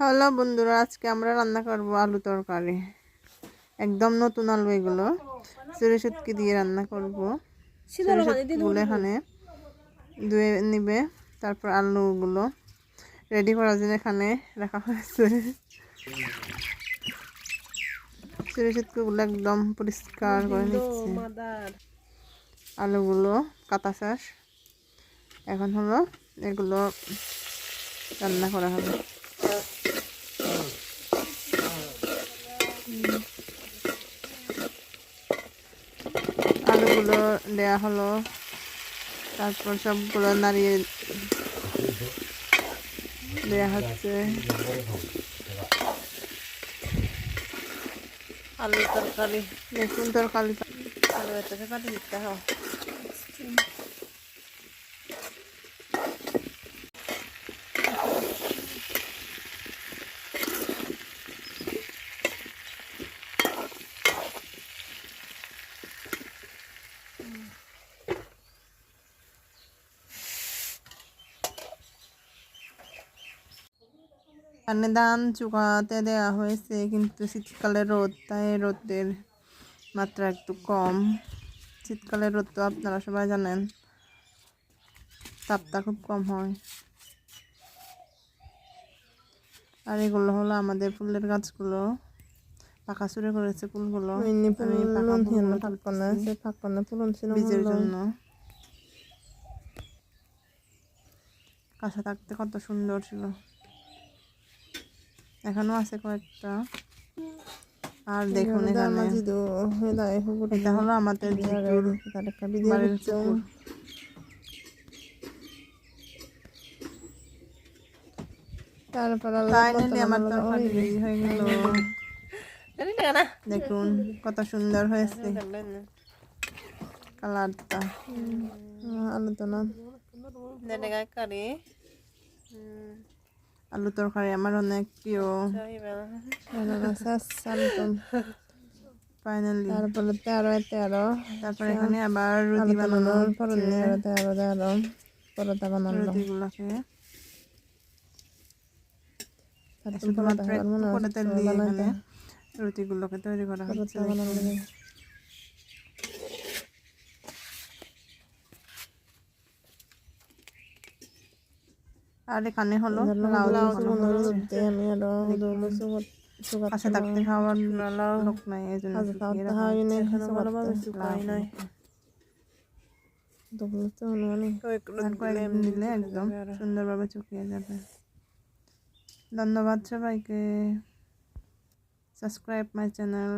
Hello বন্ধুরা আজকে আমরা রান্না করব আলু তরকারি। একদম নতুন আলু এগুলো। সরিষাতকি দিয়ে রান্না করব। সরিষাতগুলো এখানে ধুয়ে নিবে তারপর আলুগুলো রেডি করার জন্য এখানে রাখা হয়েছে। সরিষাতগুলো একদম পরিষ্কার করে নিচ্ছে। আলুগুলো কাঁচা চাষ এখন হলো এগুলো রান্না করা হবে। আলুগুলো দেয়া হলো। তারপর সবগুলো নাড়িয়ে দেয়া হচ্ছে। আলু তরকারি। দেখুন তরকারি। আলু এটাকে কাটি দিতে হয় এখানে ধান চুকাতে দেওয়া হয়েছে কিন্তু শীতকালে রোদ তাই রোদের মাত্রা একটু কম শীতকালে রোদ তো আপনারা সবাই জানেন তাপটা খুব কম হয় আর এগুলো হলো আমাদের ফুলের গাছগুলো পাকা চুরে করেছে ফুলগুলো বীজের জন্য কাঁচা থাকতে কত সুন্দর ছিল এখনও আছে কয়েকটা। আর দেখুন এখানে। এটা হলো আমাদের হয়ে দেখুন কত সুন্দর হয়েছে কালারটা। আলু তো না। কারি আলু তরকারি আমার অনেক প্রিয় ফাইনালি তারপরে তেরো তেরো তারপরে এখানে আবার রুটি বানানো পরে তেরো তেরো পরোটা বানানো রুটিগুলোকে রুটিগুলোকে তৈরি করা হচ্ছে আর এখানে হলো লাউ আমি আরও আচ্ছা থাকতে খাওয়ার লোক নাই এই জন্য কয়েকদিন দিলে একদম সুন্দরভাবে চুকিয়ে যাবে। ধন্যবাদ সবাইকে। Subscribe my channel